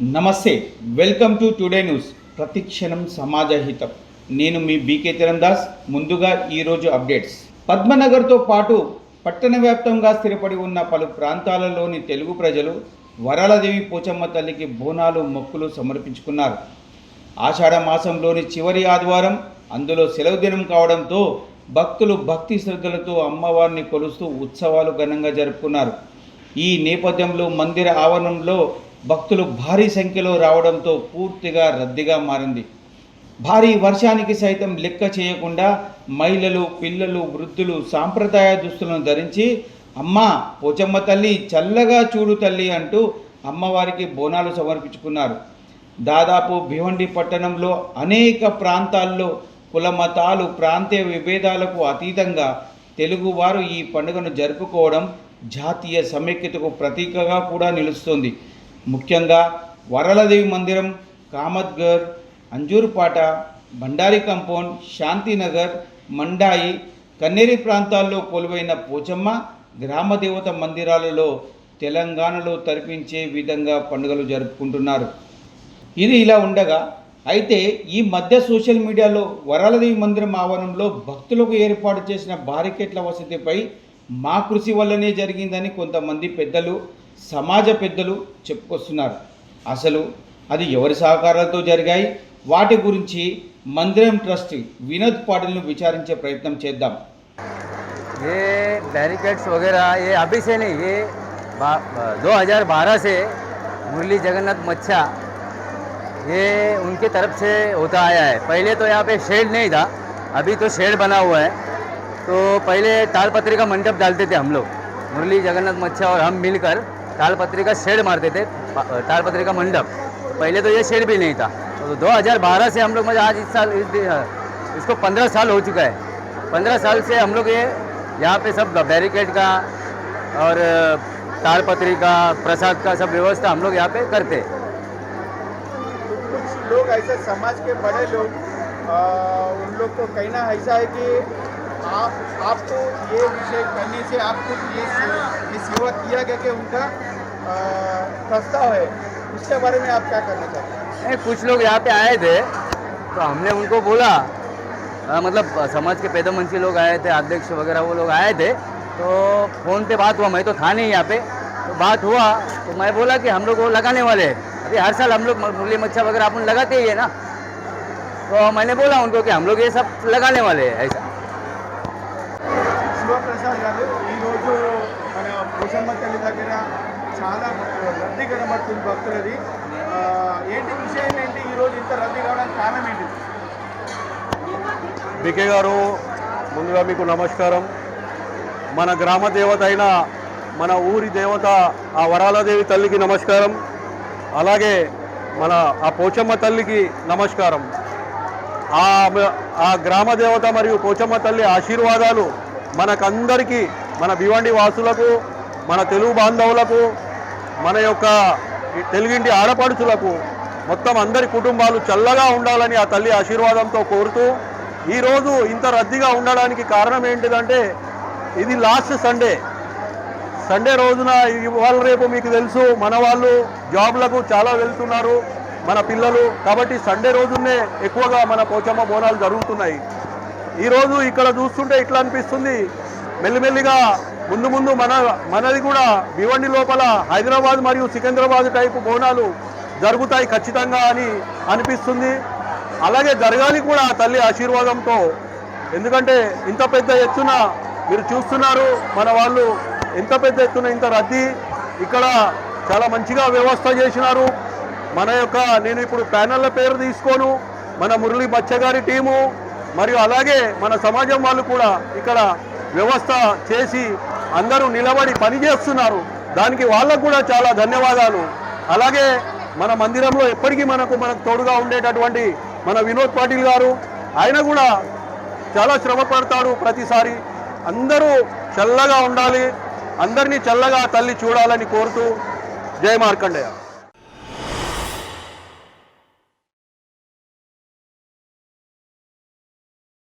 నమస్తే welcome to today news ప్రతిక్షణం సమాజ హితం నేను మీ బీకే తిరందాస్ ముందుగా ఈరోజు అప్డేట్స్. పద్మనగర్తో పాటు పట్టణ వ్యాప్తంగా స్థిరపడి ఉన్న పలు ప్రాంతాలలోని తెలుగు ప్రజలు వరాలదేవి పోచమ్మ తల్లికి బోనాలు మొక్కులు సమర్పించుకున్నారు. ఆషాఢ మాసంలోని చివరి ఆదివారం అందులో సెలవు దినం కావడంతో భక్తులు భక్తి శ్రద్ధలతో అమ్మవారిని కొలుస్తూ ఉత్సవాలు ఘనంగా జరుపుకున్నారు. ఈ నేపథ్యంలో మందిర ఆవరణంలో భక్తులు భారీ సంఖ్యలో రావడంతో పూర్తిగా రద్దీగా మారింది. భారీ వర్షానికి సైతం లెక్క చేయకుండా మహిళలు పిల్లలు వృద్ధులు సాంప్రదాయ దుస్తులను ధరించి అమ్మ పోచమ్మ తల్లి చల్లగా చూడు తల్లి అంటూ అమ్మవారికి బోనాలు సమర్పించుకున్నారు. దాదాపు భివండి పట్టణంలో అనేక ప్రాంతాల్లో కుల మతాలు ప్రాంతీయ విభేదాలకు అతీతంగా తెలుగువారు ఈ పండుగను జరుపుకోవడం జాతీయ సమైక్యతకు ప్రతీకగా కూడా నిలుస్తుంది. ముఖ్యంగా వరలదేవి మందిరం కామత్గర్ అంజూరుపాట బండారి కంపౌండ్ శాంతినగర్ మండాయి కన్నేరి ప్రాంతాల్లో కొలువైన పోచమ్మ గ్రామదేవత మందిరాలలో తెలంగాణలో తరిపించే విధంగా పండుగలు జరుపుకుంటున్నారు. ఇది ఇలా ఉండగా అయితే ఈ మధ్య సోషల్ మీడియాలో వరాలదేవి మందిరం ఆవరణంలో భక్తులకు ఏర్పాటు చేసిన బారికెట్ల వసతిపై మా కృషి వల్లనే జరిగిందని కొంతమంది పెద్దలు సమాజ పెద్దలు చెప్పుకొస్తున్నారు అసలు అది ఎవరి సహకారాలతో జరిగాయి వాటి గురించి మందిరం ట్రస్టీ వినోద్ పాటిల్ను విచారించే ప్రయత్నం చేద్దాం ये बैरिकेड्स वगैरह ये अभी से नहीं ये दो हज़ार बारह से मुरली जगन्नाथ मच्छा ये उनके तरफ से होता आया है पहले तो यहाँ पे शेड नहीं था अभी तो शेड बना हुआ है तो पहले तालपत्री का मंडप डालते थे हम लोग। मुरली जगन्नाथ मच्छा और हम मिलकर तालपत्री का शेड मारते थे तालपत्री का मंडप। पहले तो ये शेड भी नहीं था। तो 2012 से हम लोग मतलब आज इस साल इस, इसको 15 साल हो चुका है। 15 साल से हम लोग ये यहाँ पे सब बैरिकेड का और तालपत्री का प्रसाद का सब व्यवस्था हम लोग यहाँ पे करते। कुछ लोग ऐसे समाज के बड़े लोग आ, उन लोग को कहना ऐसा है कि आप आपको ये विषय करने से आपको ये ये सेवा किया गया कि उनका प्रस्ताव है उसके बारे में आप क्या करना चाहते हैं? नहीं कुछ लोग यहाँ पे आए थे तो हमने उनको बोला आ, मतलब समाज के पैदमंशी लोग आए थे अध्यक्ष वगैरह वो लोग आए थे तो फ़ोन पे बात हुआ मैं तो था नहीं यहाँ पे तो बात हुआ तो मैं बोला कि हम लोग वो लगाने वाले हैं। अभी हर साल हम लोग मुरली मच्छा वगैरह अपन लगाते ही है ना। तो मैंने बोला उनको कि हम लोग ये सब लगाने वाले हैं ऐसा। శివప్రసాద్ గారు ఈరోజు మన పోషమ్మ తల్లి దగ్గర చాలా రద్దీ కనబడుతుంది భక్తులది. ఏంటి విషయం ఏంటి? ఈరోజు ఇంత రద్దీ కావడానికి కారణం ఏంటి? బికే గారు ముందుగా మీకు నమస్కారం. మన గ్రామ దేవత అయిన మన ఊరి దేవత ఆ వరాలదేవి తల్లికి నమస్కారం. అలాగే మన ఆ పోచమ్మ తల్లికి నమస్కారం. ఆ గ్రామ దేవత మరియు పోచమ్మ తల్లి ఆశీర్వాదాలు మనకందరికీ మన భివండి వాసులకు మన తెలుగు బాంధవులకు మన యొక్క తెలుగింటి ఆడపడుచులకు మొత్తం అందరి కుటుంబాలు చల్లగా ఉండాలని ఆ తల్లి ఆశీర్వాదంతో కోరుతూ ఈరోజు ఇంత రద్దీగా ఉండడానికి కారణం ఏంటిదంటే ఇది లాస్ట్ సండే. సండే రోజున ఇవాళ రేపు మీకు తెలుసు మన వాళ్ళు జాబ్లకు చాలా వెళ్తున్నారు మన పిల్లలు. కాబట్టి సండే రోజునే ఎక్కువగా మన పోచమ్మ బోనాలు జరుగుతున్నాయి. ఈరోజు ఇక్కడ చూస్తుంటే ఇట్లా అనిపిస్తుంది. మెల్లిమెల్లిగా ముందు ముందు మన మనది కూడా భివండి లోపల హైదరాబాద్ మరియు సికింద్రాబాద్ టైపు బోనాలు జరుగుతాయి ఖచ్చితంగా అని అనిపిస్తుంది. అలాగే జరగాలి కూడా తల్లి ఆశీర్వాదంతో. ఎందుకంటే ఇంత పెద్ద ఎత్తున మీరు చూస్తున్నారు మన వాళ్ళు ఎంత పెద్ద ఎత్తున ఇంత రద్దీ. ఇక్కడ చాలా మంచిగా వ్యవస్థ చేసినారు. మన యొక్క నేను ఇప్పుడు ప్యానెల్ల పేరు తీసుకోను. మన మురళి బచ్చగారి టీము. మరియు అలాగే మన సమాజం వాళ్ళు కూడా ఇక్కడ వ్యవస్థ చేసి అందరూ నిలబడి పనిచేస్తున్నారు దానికి వాళ్ళకు కూడా చాలా ధన్యవాదాలు. అలాగే మన మందిరంలో ఎప్పటికీ మనకు మనకు తోడుగా ఉండేటటువంటి మన వినోద్ పాటిల్ గారు ఆయన కూడా చాలా శ్రమ పడతాడు ప్రతిసారి. అందరూ చల్లగా ఉండాలి. అందరినీ చల్లగా తల్లి చూడాలని కోరుతూ జయ మార్కండేయ.